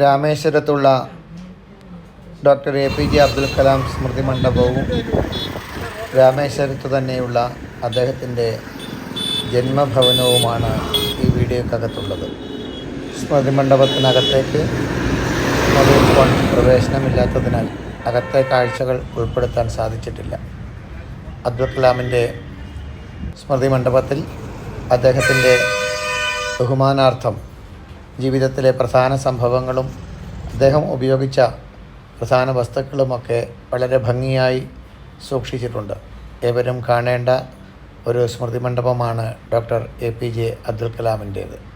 രാമേശ്വരത്തുള്ള doctor A P J Abdul Kalam സ്മൃതി മണ്ഡപവും രാമേശ്വരത്ത് തന്നെയുള്ള അദ്ദേഹത്തിന്റെ ജന്മഭവനവുമാണ് ഈ വീഡിയോക്കകത്തുള്ളത്. സ്മൃതി മണ്ഡപത്തിനകത്തേക്ക് മൊബൈൽ ഫോൺ പ്രവേശനമില്ലാത്തതിനാൽ അകത്തെ കാഴ്ചകൾ ഉൾപ്പെടുത്താൻ സാധിച്ചിട്ടില്ല. അബ്ദുൽ കലാമിന്റെ സ്മൃതി മണ്ഡപത്തിൽ അദ്ദേഹത്തിന്റെ ബഹുമാനാർത്ഥം ജീവിതത്തിലെ പ്രധാന സംഭവങ്ങളും അദ്ദേഹം ഉപയോഗിച്ച പ്രധാന വസ്തുക്കളുമൊക്കെ വളരെ ഭംഗിയായി സൂക്ഷിച്ചിട്ടുണ്ട്. ഏവരും കാണേണ്ട ഒരു സ്മൃതിമണ്ഡപമാണ് doctor A P J Abdul കലാമിന്റേത്.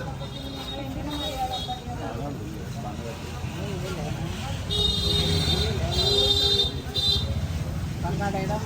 Và để đâm.